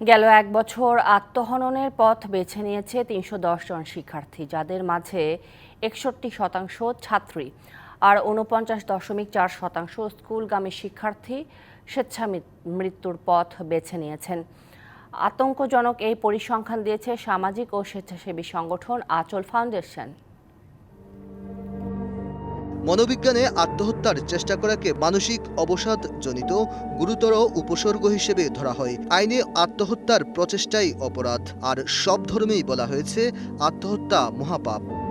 গেল এক বছর আত্মহননের পথ বেছে নিয়েছে তিনশো জন শিক্ষার্থী, যাদের মাঝে একষট্টি শতাংশ ছাত্রী আর উনপঞ্চাশ দশমিক চার শতাংশ স্কুলগামী শিক্ষার্থী স্বেচ্ছা মৃত্যুর পথ বেছে নিয়েছেন। আতঙ্কজনক এই পরিসংখ্যান দিয়েছে সামাজিক ও স্বেচ্ছাসেবী সংগঠন আচল ফাউন্ডেশন। মনোবিজ্ঞানে আত্মহত্যার চেষ্টা করাকে মানসিক অবসাদ জনিত গুরুতর উপসর্গ হিসেবে ধরা হয়। আইনে আত্মহত্যার প্রচেষ্টাই অপরাধ। আর সব ধর্মেই বলা হয়েছে, আত্মহত্যা মহাপাপ।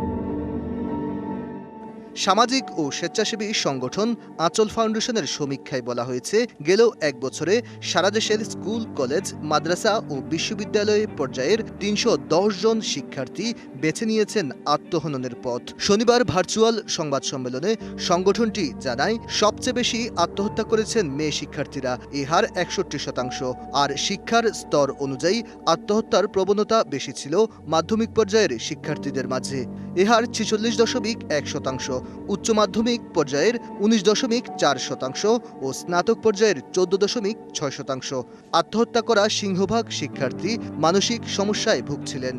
সামাজিক ও স্বেচ্ছাসেবী সংগঠন আঁচল ফাউন্ডেশনের সমীক্ষায় বলা হয়েছে, গেল এক বছরে সারা দেশের স্কুল, কলেজ, মাদ্রাসা ও বিশ্ববিদ্যালয় পর্যায়ের তিনশো দশ জন শিক্ষার্থী বেছে নিয়েছেন আত্মহননের পথ। শনিবার ভার্চুয়াল সংবাদ সম্মেলনে সংগঠনটি জানায়, সবচেয়ে বেশি আত্মহত্যা করেছেন মেয়ে শিক্ষার্থীরা, এ হার একষট্টি শতাংশ। আর শিক্ষার স্তর অনুযায়ী আত্মহত্যার প্রবণতা বেশি ছিল মাধ্যমিক পর্যায়ের শিক্ষার্থীদের মাঝে। এ হার ছিচল্লিশ দশমিক এক শতাংশ। উচ্চ মাধ্যমিক পর্যায়ের উনিশ দশমিক চার শতাংশ ও স্নাতক পর্যায়ের চোদ্দ দশমিক ছয় শতাংশ। আত্মহত্যা করা সিংহভাগ শিক্ষার্থী মানসিক সমস্যায় ভুগছিলেন।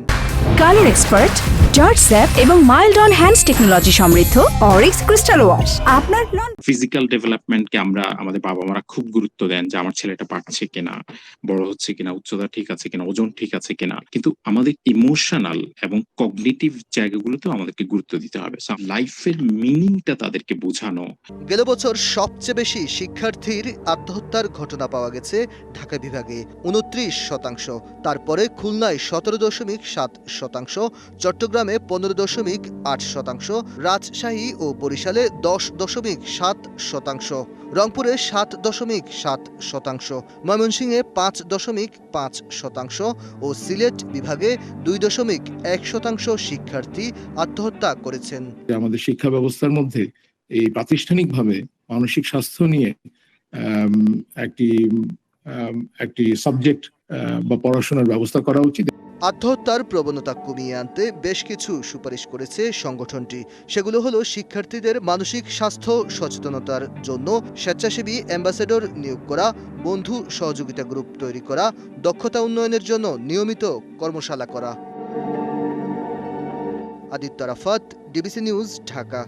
কালার এক্সপার্ট জর্জ স্যাপ এবং মাইল্ড অন হ্যান্ডস টেকনোলজি সমৃদ্ধ অরিক্স ক্রিস্টাল ওয়াশ। আপনার নন ফিজিক্যাল ডেভেলপমেন্টকে আমরা আমাদের বাবা মারা খুব গুরুত্ব দেন যে আমার ছেলেটা পারছে কিনা বড় হচ্ছে কিনা উচ্চতা ঠিক আছে কিনা ওজন ঠিক আছে কিনা। কিন্তু আমাদের ইমোশনাল এবং কগনিটিভ জায়গাগুলোতেও আমাদেরকে গুরুত্ব দিতে হবে। লাইফের মিনিংটা তাদেরকে বোঝানো। গেল বছর সবচেয়ে বেশি শিক্ষার্থীর আত্মহত্যার ঘটনা পাওয়া গেছে ঢাকা বিভাগে উনত্রিশ শতাংশ। তারপরে খুলনায় সতেরো দশমিক সাত শতাংশ চট্টগ্রামে পনেরো দশমিক আট শতাংশ, রাজশাহী ও বরিশালে দশ দশমিক সাত শতাংশ, রংপুরে সাত দশমিক সাত শতাংশ, ময়মনসিংহে পাঁচ দশমিক পাঁচ শতাংশ ও সিলেট বিভাগে দুই দশমিক এক শতাংশ শিক্ষার্থী আত্মহত্যা করেছেন। আমাদের শিক্ষা ব্যবস্থার মধ্যে এই প্রাতিষ্ঠানিকভাবে মানসিক স্বাস্থ্য নিয়ে একটি একটি সাবজেক্ট বা পড়াশোনার ব্যবস্থা করা উচিত আত্মহত্যার প্রবণতা কমিয়ে আনতে বেশ কিছু সুপারিশ করেছে সংগঠনটি। সেগুলো হলো শিক্ষার্থীদের মানসিক স্বাস্থ্য, সচেতনতার জন্য স্বেচ্ছাসেবী অ্যাম্বাসেডর নিয়োগ করা, বন্ধু সহযোগিতা গ্রুপ তৈরি করা, দক্ষতা উন্নয়নের জন্য নিয়মিত কর্মশালা করা। Aditya Rafat DBC news, Dhaka.